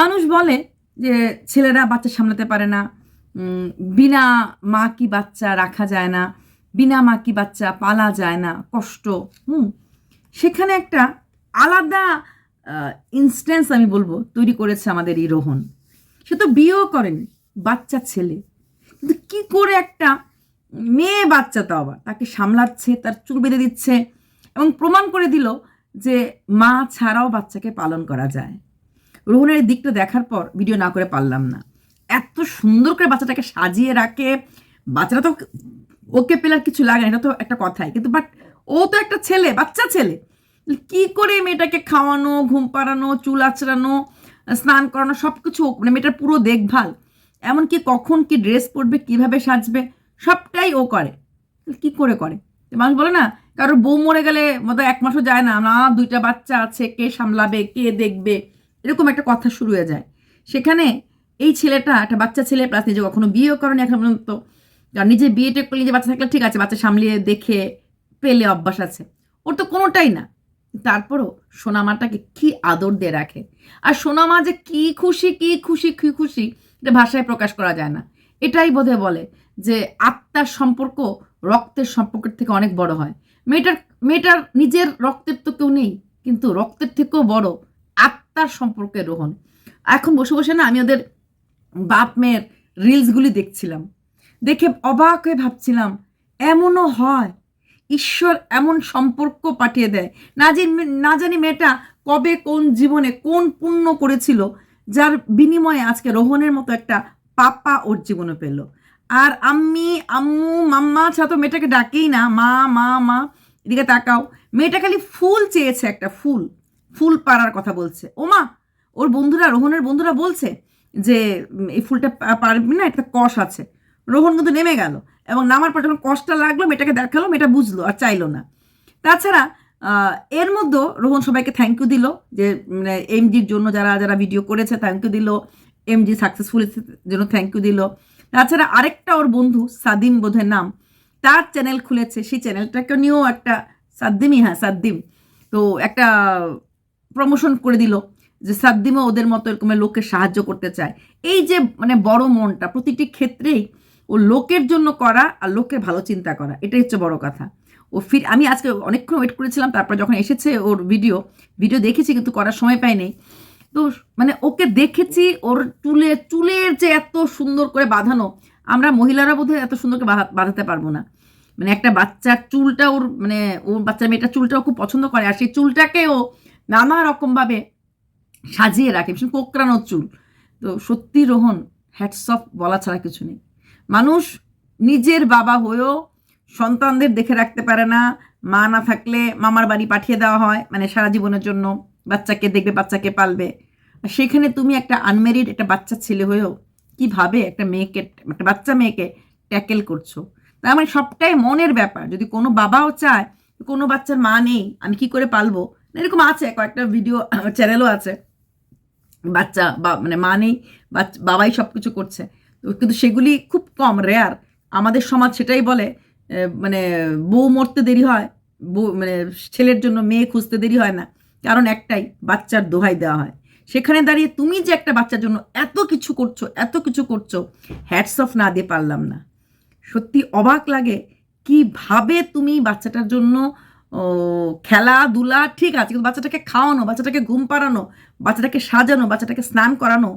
মানুষ বলে যে ছেলেরা বাচ্চা সামলাতে পারে না বিনা মা কি বাচ্চা রাখা যায় না, বিনা মা কি বাচ্চা পালা যায় না, কষ্ট, হুম। সেখানে একটা আলাদা ইনস্ট্যান্স আমি বলব, তৈরি করেছে আমাদের এই রোহন। সে তো বিয়েও করেন, বাচ্চা ছেলে। কিন্তু কি করে একটা মেয়ে বাচ্চা তো আবার, তাকে সামলাচ্ছে, তার চুল বেঁধে দিচ্ছে এবং প্রমাণ করে দিল যে মা ছাড়াও বাচ্চাকে পালন করা যায়। রোহনের দিকটা দেখার পর ভিডিও না করে পারলাম না। এত সুন্দর করে বাচ্চাটাকে সাজিয়ে রাখে। বাচ্চাটা তো ওকে পেলার কিছু লাগে না, এটা তো একটা কথাই। কিন্তু বাট ও তো একটা ছেলে, বাচ্চা ছেলে। কি করে মেয়েটাকে খাওয়ানো, ঘুম পাড়ানো, চুল আঁচড়ানো, স্নান করানো সব কিছু মানে মেয়েটার পুরো দেখভাল। এমনকি কখন কি ড্রেস পরবে, কীভাবে সাজবে, সবটাই ও করে। কি করে করে? মানুষ বলে না, কারোর বউ মরে গেলে মতো এক মাসও যায় না। না, দুইটা বাচ্চা আছে, কে সামলাবে, কে দেখবে। এরকম একটা কথা শুরু হয়ে যায়। সেখানে এই ছেলেটা, একটা বাচ্চা ছেলে প্লাস নিজে কখনো বিয়েও করেনি এখন পর্যন্ত। আর নিজে বিয়েটা করলে নিজে বাচ্চা থাকলে ঠিক আছে, বাচ্চা সামলিয়ে দেখে পেলে অভ্যাস আছে। ওর তো কোনোটাই না। তারপরও সোনামাটাকে কি আদর দিয়ে রাখে? আর সোনামা যে কি খুশি কি খুশি কি খুশি, এটা ভাষায় প্রকাশ করা যায় না। এটাই বোধহয় বলে যে আত্মার সম্পর্ক রক্তের সম্পর্কের থেকে অনেক বড় হয়। মেয়েটার মেয়েটার নিজের রক্তের তো কেউ নেই, কিন্তু রক্তের থেকেও বড় আত্মার সম্পর্কে রোহন। এখন বসে বসে না আমি ওদের বাপ মেয়ের রিলসগুলি দেখছিলাম। দেখে অবাক হয়ে ভাবছিলাম, এমনও হয়, ঈশ্বর এমন সম্পর্ক পাঠিয়ে দেয়। না জানি না জানি মেয়েটা কবে কোন জীবনে কোন পুণ্য করেছিল, যার বিনিময়ে আজকে রোহনের মতো একটা পাপা ওর জীবনে পেল। আর আমি আম্মু, মাম্মা ছাড়া তো মেয়েটাকে ডাকেই না। মা মা মা, এদিকে তাকাও। মেয়েটা খালি ফুল চেয়েছে একটা ফুল। ফুল পাড়ার কথা বলছে। ও মা ওর বন্ধুরা, রোহনের বন্ধুরা বলছে যে এই ফুলটা পারবি না, একটা কষ আছে। রোহন কিন্তু নেমে গেল এবং নামার পর যখন কষ্টটা লাগল, মেয়েটাকে দেখাল, মেয়েটা বুঝলো আর চাইলো না। তাছাড়া এর মধ্যে রোহন সবাইকে থ্যাংক ইউ দিল যে এমজির জন্য যারা যারা ভিডিও করেছে থ্যাংক ইউ দিল। এমজি সাকসেসফুল জন্য থ্যাংক ইউ দিল। তাছাড়া আরেকটা ওর বন্ধু, সাদিম বোধের নাম, তার চ্যানেল খুলেছে। সেই চ্যানেলটাকে নিয়েও একটা সাদ্দিমই হ্যাঁ সাদ্দিম। তো একটা প্রমোশন করে দিল যে সাদ্দিমও ওদের মতো এরকমের লোককে সাহায্য করতে চায়। এই যে মানে বড় মনটা প্রতিটি ক্ষেত্রেই ও লোকের জন্য করা আর লোকের ভালো চিন্তা করা, এটাই হচ্ছে বড় কথা। ও ফির আমি আজকে অনেকক্ষণ ওয়েট করেছিলাম, তারপর যখন এসেছে ওর ভিডিও ভিডিও দেখেছি কিন্তু করার সময় পাইনি তো মানে ওকে দেখেছি, ওর চুলে, চুলের যে এত সুন্দর করে বাঁধানো, আমরা মহিলারা বোধহয় এত সুন্দর করে বাঁধাতে পারব না। মানে একটা বাচ্চার চুলটা ওর মানে ওর বাচ্চা মেয়েটা চুলটাও খুব পছন্দ করে, আর সেই চুলটাকে ও নানা রকমভাবে সাজিয়ে রাখে ভীষণ কোকড়ানো চুল। তো সত্যি রোহন হ্যাটস অফ বলা ছাড়া কিছু নেই। মানুষ নিজের বাবা হয়েও সন্তানদের দেখে রাখতে পারে না। মা না থাকলে মামার বাড়ি পাঠিয়ে দেওয়া হয় মানে সারা জীবনের জন্য। বাচ্চাকে দেখবে, বাচ্চাকে পালবে। সেখানে তুমি একটা আনমেরিড একটা বাচ্চা ছেলে হয়েও কীভাবে একটা মেয়েকে, একটা বাচ্চা মেয়েকে ট্যাকেল করছ? তার মানে সবটাই মনের ব্যাপার। যদি কোনো বাবাও চায়, কোনো বাচ্চার মা নেই, আমি কি করে পালবো? এরকম আছে, কয়েকটা ভিডিও চ্যানেলও আছে। বাচ্চা বা মানে মা নেই বাবাই সব কিছু করছে কিন্তু সেগুলি খুব কম রেয়ার আমাদের সমাজ সেটাই বলে মানে বউ মরতে দেরি হয়, বউ মানে ছেলের জন্য মেয়ে খুঁজতে দেরি হয় না। কারণ একটাই, বাচ্চার দোহাই দেওয়া হয়। সেখানে দাঁড়িয়ে তুমি যে একটা বাচ্চার জন্য এত কিছু করছ, এত কিছু করছ হ্যাটস অফ না দিয়ে পারলাম না। সত্যি অবাক লাগে কীভাবে তুমি বাচ্চাটার জন্য খেলাধুলা ঠিক আছে, কিন্তু বাচ্চাটাকে খাওয়ানো, বাচ্চাটাকে ঘুম পাড়ানো, বাচ্চাটাকে সাজানো, বাচ্চাটাকে স্নান করানো,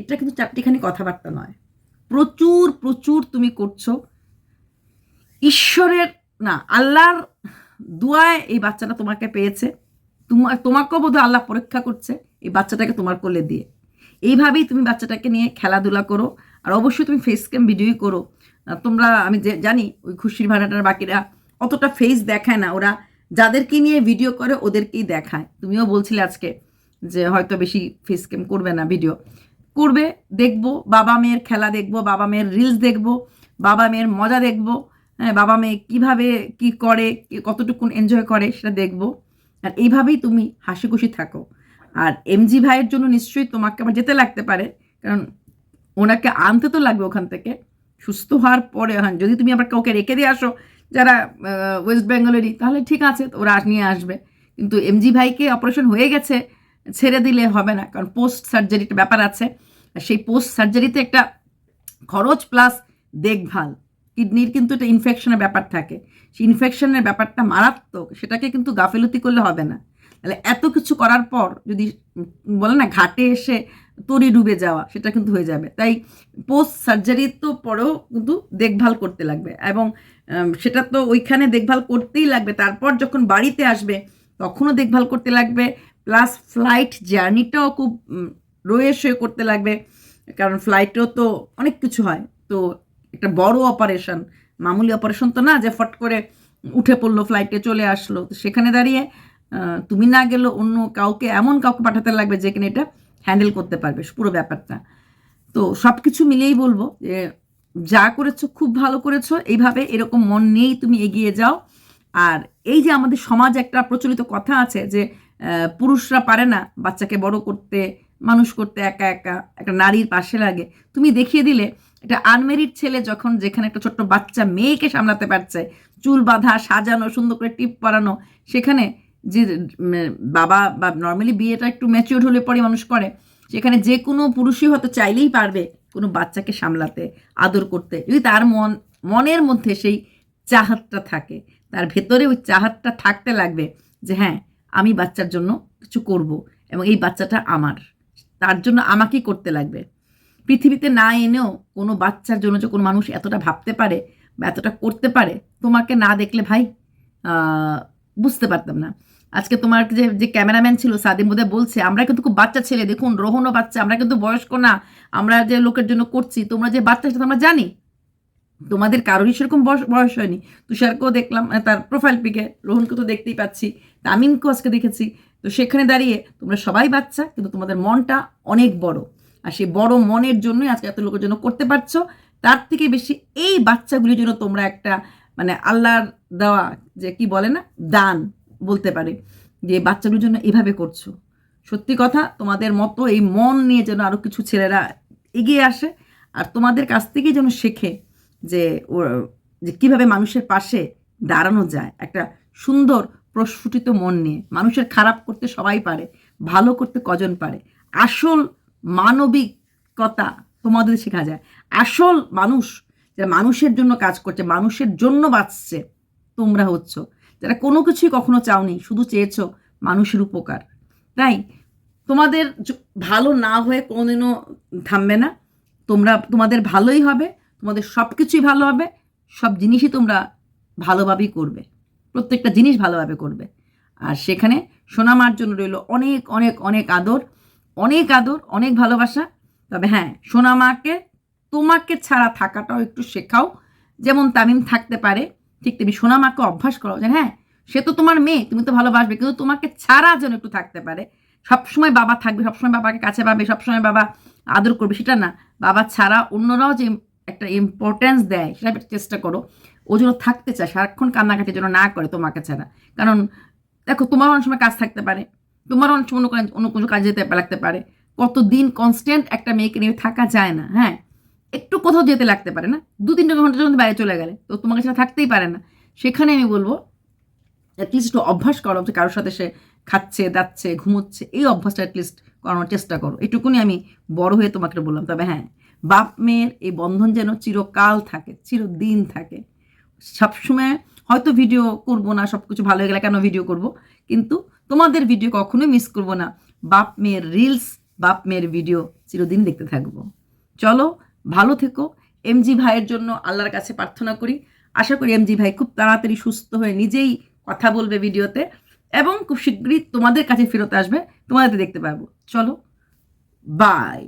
এটা কিন্তু চারটিখানি কথাবার্তা নয়। প্রচুর প্রচুর তুমি করছ। ঈশ্বরের, না, আল্লাহর দুয়ায় এই বাচ্চাটা তোমাকে পেয়েছে। তোমার তোমাকেও বোধহয় আল্লাহ পরীক্ষা করছে এই বাচ্চাটাকে তোমার কোলে দিয়ে। এইভাবেই তুমি বাচ্চাটাকে নিয়ে খেলাধুলা করো, আর অবশ্যই তুমি ফেস ক্যাম ভিডিওই করো। তোমরা, আমি যে, জানি, ওই খুশির ভাড়াটার বাকিরা অতটা ফেস দেখায় না, ওরা যাদেরকে নিয়ে ভিডিও করে, ওদেরকেই দেখায়। তুমিও বলছিলে আজকে যে হয়তো বেশি ফেস ক্যাম করবে না ভিডিও করবে, দেখব, বাবা মেয়ের খেলা দেখব, বাবা মেয়ের রিলস দেখব, বাবা মেয়ের মজা দেখব হ্যাঁ বাবা মেয়ে কীভাবে কি করে, কতটুকুন এনজয় করে সেটা দেখব। আর এইভাবেই তুমি হাসি খুশি থাকো। আর এমজি ভাইয়ের জন্য নিশ্চয়ই তোমাকে আবার যেতে লাগতে পারে, কারণ ওনাকে আনতে তো লাগবে ওখান থেকে। সুস্থ হওয়ার পরে হ্যাঁ যদি তুমি আবার কাউকে রেখে দিয়ে আসো যারা ওয়েস্ট বেঙ্গলেরই তাহলে ঠিক আছে, ওরা নিয়ে আসবে। কিন্তু এমজি ভাইকে অপারেশন হয়ে গেছে, ছেড়ে দিলে হবে না, কারণ পোস্ট সার্জারির ব্যাপার আছে। সেই পোস্ট সার্জারিতে একটা খরচ প্লাস দেখভাল। কিডনির কিন্তু একটা ইনফেকশনের ব্যাপার থাকে। সেই ইনফেকশনের ব্যাপারটা মারাত্মক, সেটাকে কিন্তু গাফিলতি করলে হবে না। তাহলে এত কিছু করার পর যদি বলে না, ঘাটে এসে তরি ডুবে যাওয়া, সেটা কিন্তু হয়ে যাবে। তাই পোস্ট সার্জারি তো পরেও কিন্তু দেখভাল করতে লাগবে এবং সেটা তো ওইখানে দেখভাল করতেই লাগবে। তারপর যখন বাড়িতে আসবে, তখনও দেখভাল করতে লাগবে। প্লাস ফ্লাইট জার্নিটাও খুব রয়ে শুয়ে করতে লাগবে। কারণ ফ্লাইটেও তো অনেক কিছু হয়। তো একটা বড় অপারেশন মামুলি অপারেশন তো না যে ফট করে উঠে পড়ল ফ্লাইটে চলে আসলো। সেখানে দাঁড়িয়ে তুমি না গেলেও অন্য কাউকে, এমন কাউকে পাঠাতে লাগবে যে কিনা এটা হ্যান্ডেল করতে পারবে, পুরো ব্যাপারটা। তো সব কিছু মিলিয়েই বলব যে, যা করেছ, খুব ভালো করেছ। এইভাবে এরকম মন নিয়েই তুমি এগিয়ে যাও। আর এই যে আমাদের সমাজে একটা প্রচলিত কথা আছে যে পুরুষরা পারে না বাচ্চাকে বড় করতে, মানুষ করতে একা একা, একটা নারীর পাশে লাগে। তুমি দেখিয়ে দিলে, একটা আনমেরিড ছেলে যখন যেখানে একটা ছোট্ট বাচ্চা মেয়েকে সামলাতে পারছে, চুল বাঁধা, সাজানো, সুন্দর করে টিপ পরানো, সেখানে যে বাবা বা নর্মালি বিয়েটা একটু ম্যাচিওর হলে পরে মানুষ করে, সেখানে যে কোনো পুরুষই হয়তো চাইলেই পারবে কোনো বাচ্চাকে সামলাতে, আদর করতে। যদি তার মন, মনের মধ্যে সেই চাহাতটা থাকে, তার ভেতরে ওই চাহাতটা থাকতে লাগবে যে হ্যাঁ আমি বাচ্চার জন্য কিছু করব এবং এই বাচ্চাটা আমার, তার জন্য আমাকেই করতে লাগবে। পৃথিবীতে না এনেও কোনো বাচ্চার জন্য যে কোনো মানুষ এতটা ভাবতে পারে বা এতটা করতে পারে, তোমাকে না দেখলে ভাই বুঝতে পারতাম না। আজকে তোমার যে যে ক্যামেরাম্যান ছিল সাদিম বলছে, আমরা কিন্তু খুব বাচ্চা ছেলে, দেখুন রোহনও বাচ্চা, আমরা কিন্তু বয়স্ক না, আমরা যে লোকের জন্য করছি, তোমরা যে বাচ্চা সেটা আমরা জানি। তোমাদের কারোরই সেরকম বয়স বয়স হয়নি। তুষারকেও দেখলাম তার প্রোফাইল পিকে রোহনকে তো দেখতেই পাচ্ছি, তামিমকেও আজকে দেখেছি। তো সেখানে দাঁড়িয়ে তোমরা সবাই বাচ্চা, কিন্তু তোমাদের মনটা অনেক বড়। আর সেই বড় মনের জন্যই আজকে এত লোকের জন্য করতে পারছ। তার থেকে বেশি এই বাচ্চাগুলির জন্য তোমরা একটা মানে আল্লাহর দেওয়া, যে কি বলে না? দান বলতে পারে। যে বাচ্চাগুলোর জন্য এভাবে করছ। সত্যি কথা, তোমাদের মতো এই মন নিয়ে যেন আরও কিছু ছেলেরা এগিয়ে আসে আর তোমাদের কাছ থেকেই যেন শেখে যে ও- যে কীভাবে মানুষের পাশে দাঁড়ানো যায়। একটা সুন্দর প্রস্ফুটিত মন নিয়ে। মানুষের খারাপ করতে সবাই পারে, ভালো করতে কজন পারে। আসল মানবিকতা তোমাদের শেখা যায়। আসল মানুষ যারা মানুষের জন্য কাজ করছে, মানুষের জন্য বাঁচছে তোমরা হচ্ছ। যারা কোনো কিছুই কখনো চাওনি, শুধু চেয়েছ মানুষের উপকার। তাই তোমাদের ভালো না হয়ে কোনোদিনও থামবে না। তোমরা, তোমাদের ভালোই হবে, তোমাদের সব কিছুই ভালো হবে, সব জিনিসই তোমরা ভালোভাবেই করবে। প্রত্যেকটা জিনিস ভালোভাবে করবে। আর সেখানে সোনামার জন্য রইল অনেক অনেক অনেক আদর অনেক আদর, অনেক ভালোবাসা। তবে হ্যাঁ সোনামাকে তোমাকে ছাড়া থাকাটাও একটু শেখাও। যেমন তামিম থাকতে পারে ঠিক তুমি সোনামাকে অভ্যাস করো যে হ্যাঁ? সে তো তোমার মেয়ে, তুমি তো ভালোবাসবে, কিন্তু তোমাকে ছাড়া যেন একটু থাকতে পারে। সবসময় বাবা থাকবে, সবসময় বাবাকে কাছে পাবে, সবসময় বাবা আদর করবে, সেটা না। বাবা ছাড়া অন্যরাও যে একটা ইম্পর্টেন্স দেয়, সেটা চেষ্টা করো। ও যেন থাকতে চায়, সারাক্ষণ কান্নাকাটি যেন না করে তোমাকে ছাড়া। কারণ দেখো, তোমারও অনেক সময় কাজ থাকতে পারে। তোমারও অনেক সময় অন্য কোনো কাজে যেতে লাগতে পারে। কত দিন কনস্ট্যান্ট একটা মেয়েকে নিয়ে থাকা যায় না হ্যাঁ? একটু কোথাও যেতে লাগতে পারে না। দু তিনটে ঘণ্টার জন্য বাইরে চলে গেলে। তো তোমাকে সেটা থাকতেই পারে না। সেখানে আমি বলব অ্যাটলিস্ট একটু অভ্যাস করো যে কারোর সাথে সে খাচ্ছে, দাচ্ছে, ঘুমোচ্ছে, এই অভ্যাসটা অ্যাটলিস্ট করানোর চেষ্টা করো। এটুকুনি আমি বড় হয়ে তোমাকে বললাম। তবে হ্যাঁ বাপ মেয়ের এই বন্ধন যেন চিরকাল থাকে, চিরদিন থাকে। সবসময় হয়তো ভিডিও করব না সব কিছু ভালো হয়ে গেলে কেন ভিডিও করব? কিন্তু তোমাদের ভিডিও কখনোই মিস করব না। বাপ মেয়ের রিলস বাপ মেয়ের ভিডিও চিরদিন দেখতে থাকব। চলো ভালো থেকো। এমজি ভাইয়ের জন্য আল্লাহর কাছে প্রার্থনা করি। আশা করি এমজি ভাই খুব তাড়াতাড়ি সুস্থ হয়ে নিজেই কথা বলবে ভিডিওতে এবং খুব শীঘ্রই তোমাদের কাছে ফেরত আসবে। তোমাদের দেখতে পারব চলো বাই